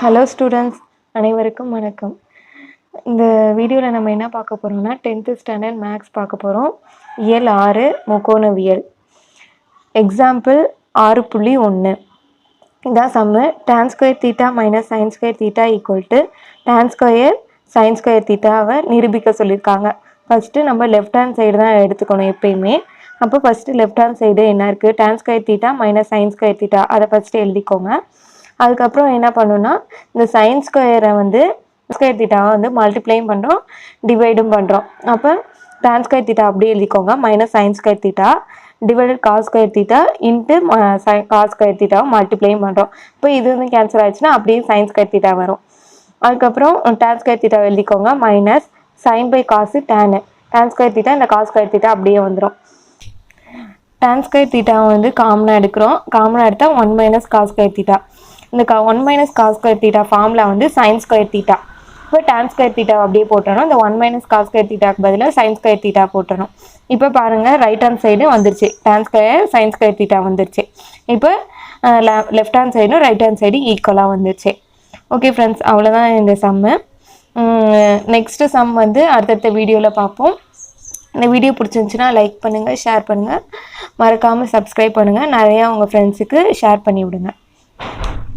Hello students அனைவருக்கும் வணக்கம். இந்த வீடியோவில் நம்ம என்ன பார்க்க போகிறோம்னா டென்த்து ஸ்டாண்டர்ட் மேக்ஸ் பார்க்க போகிறோம் இயல் ஆறு முக்கோணவியல். எக்ஸாம்பிள் ஆறு புள்ளி ஒன்று இதான் சம்மு tan square theta minus sine square theta equal to tan square sine square தீட்டாவை நிரூபிக்க சொல்லியிருக்காங்க. ஃபஸ்ட்டு நம்ம லெஃப்ட் ஹேண்ட் சைடு தான் எடுத்துக்கணும் எப்பயுமே. அப்போ ஃபஸ்ட்டு லெஃப்ட் ஹேண்ட் சைடு என்ன இருக்குது tan square theta minus sine square theta அதை ஃபஸ்ட்டு எழுதிக்கோங்க. அதுக்கப்புறம் என்ன பண்ணணும்னா இந்த சயின்ஸ் ஸ்கொயரை வந்து ஸ்கொயர் தீட்டாவை வந்து மல்டிப்ளையும் பண்ணுறோம் டிவைடும் பண்ணுறோம் அப்போ டான் ஸ்கொயர் தீட்டா அப்படியே எழுதிக்கோங்க minus sine square theta divided cos square theta into cos square தீட்டாவை மல்டிப்ளையும் பண்ணுறோம் இப்போ இது வந்து கேன்சல் ஆயிடுச்சுன்னா அப்படியே சைன் ஸ்கொயர் தீட்டா வரும் அதுக்கப்புறம் tan ஸ்கொயர் தீட்டா எழுதிக்கோங்க மைனஸ் சைன் பை காசு டேனு tan ஸ்கொயர் தீட்டா இந்த காஸ் ஸ்கொயர் தீட்டா அப்படியே வந்துடும் tan ஸ்கொயர் தீட்டாவை வந்து காமனாக எடுக்கிறோம் காமனாக எடுத்தால் one minus cos square theta இந்த கா one minus cos square theta ஃபார்மில் வந்து சைன் ஸ்கொயர் தீட்டா இப்போ tan ஸ்கொயர் தீட்டா அப்படியே போட்டுறணும். இந்த ஒன் மைனஸ் காஸ் ஸ்கொயர் தீட்டாக்கு பதிலாக சைன் ஸ்கொயர் தீட்டா போட்டணும் இப்போ பாருங்கள் ரைட் ஹேண்ட் சைடு வந்துருச்சு. tan square sine square theta வந்துருச்சு. இப்போ லெஃப்ட் ஹேண்ட் சைடும் ரைட் ஹேண்ட் சைடும் ஈக்குவலாக வந்துருச்சு. ஓகே ஃப்ரெண்ட்ஸ் அவ்வளோதான் இந்த சம்மு நெக்ஸ்ட்டு சம் வந்து அடுத்தடுத்த வீடியோவில் பார்ப்போம். இந்த வீடியோ பிடிச்சிருந்துச்சுன்னா லைக் பண்ணுங்கள் ஷேர் பண்ணுங்கள் மறக்காமல் சப்ஸ்கிரைப் பண்ணுங்கள் நிறையா உங்கள் ஃப்ரெண்ட்ஸுக்கு ஷேர் பண்ணி விடுங்க